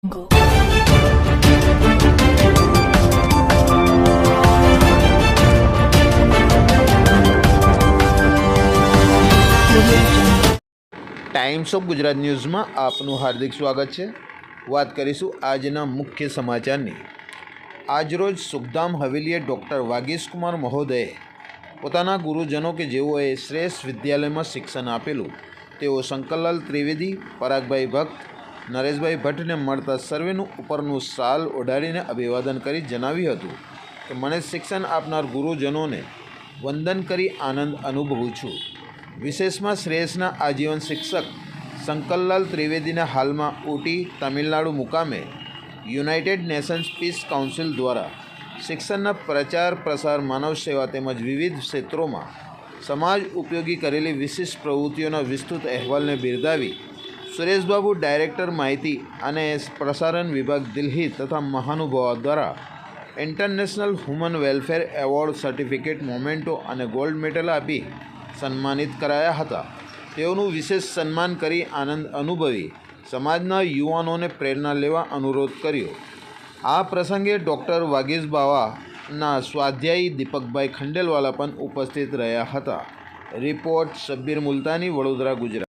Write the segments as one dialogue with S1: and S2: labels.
S1: Times of Gujarat ન્યૂઝમાં આપનું હાર્દિક સ્વાગત છે. વાત કરીશું આજના મુખ્ય સમાચારની. આજરોજ સુખધામ હવેલીએ ડૉક્ટર વાગીશકુમાર મહોદયે પોતાના ગુરુજનો કે જેઓએ શ્રેષ્ઠ વિદ્યાલયમાં શિક્ષણ આપેલું, તેઓ શંકરલાલ ત્રિવેદી, પરાગભાઈ ભક્ત નરેશભાઈ ભટ્ટને મળતા સર્વેનું ઉપરનું સાલ ઓઢાડીને અભિવાદન કરી જણાવ્યું હતું કે, મને શિક્ષણ આપનાર ગુરુજનોને વંદન કરી આનંદ અનુભવું છું. વિશેષમાં શ્રેયસના આજીવન શિક્ષક શંકરલાલ ત્રિવેદીના હાલમાં ઊટી તમિલનાડુ મુકામે યુનાઇટેડ નેશન્સ પીસ કાઉન્સિલ દ્વારા શિક્ષણના પ્રચાર પ્રસાર, માનવ સેવા તેમજ વિવિધ ક્ષેત્રોમાં સમાજ ઉપયોગી કરેલી વિશિષ્ટ પ્રવૃત્તિઓના વિસ્તૃત અહેવાલને બિરદાવી સુરેશબાબુ ડાયરેક્ટર માહિતી અને પ્રસારણ વિભાગ દિલ્હી તથા મહાનુભાવો દ્વારા international human welfare award certificate, memento અને ગોલ્ડ મેડલ આપી સન્માનિત કરાયા હતા. તેઓનું વિશેષ સન્માન કરી આનંદ અનુભવી સમાજના યુવાનોને પ્રેરણા લેવા અનુરોધ કર્યો. આ પ્રસંગે ડૉક્ટર વાગીશ બાવાના સ્વાધ્યાયી દીપકભાઈ ખંડેલવાલા પણ ઉપસ્થિત રહ્યા હતા. રિપોર્ટ શબ્બીર મુલતાની, વડોદરા, ગુજરાત.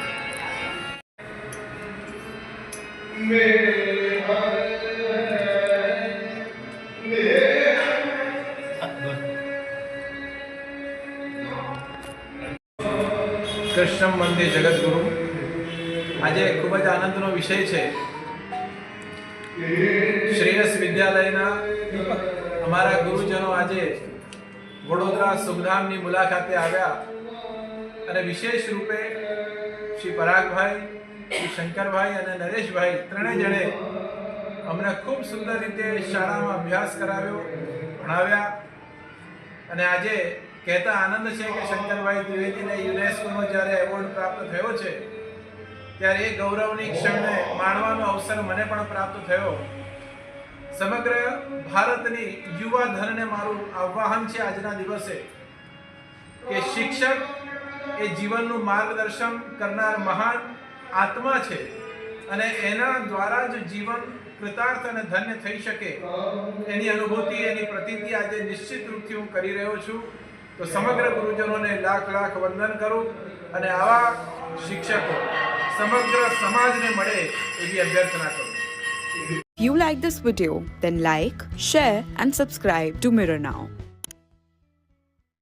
S2: કૃષ્ણમ મંદિર જગતગુરુ આજે ખૂબ જ આનંદનો વિષય છે. શ્રેયસ વિદ્યાલયના અમારા ગુરુજનો આજે વડોદરા સુખધામની મુલાકાતે આવ્યા અને વિશેષ રૂપે શ્રી પરાગભાઈ શંકરભાઈ અને નરેશભાઈ, ત્રણેય જણે અમને ખૂબ સુંદર રીતે શાળામાં અભ્યાસ કરાવ્યો, ભણાવ્યા. અને આજે કહેતા આનંદ છે કે શંકરભાઈ દ્વિવેદીને યુનેસ્કોનો જ્યારે એવોર્ડ પ્રાપ્ત થયો છે, ત્યારે એ ગૌરવની ક્ષણને માણવાનો અવસર મને પણ પ્રાપ્ત થયો. સમગ્ર ભારતની યુવા ધનને મારું આહ્વાન છે આજના દિવસે કે શિક્ષક એ જીવનનું માર્ગદર્શન કરનાર મહાન આત્મા છે અને એના દ્વારા જ જીવન કૃતાર્થ અને ધન્ય થઈ શકે એની અનુભૂતિ એની પ્રતિતિ આજે નિશ્ચિત રૂપથી હું કરી રહ્યો છું. તો સમગ્ર ગુરુજનોને લાખ લાખ વંદન કરું અને આવા શિક્ષકો સમગ્ર સમાજને મળે એવી અભ્યર્થના કરું.
S3: You like this video, then like, share, and subscribe to Mirror Now.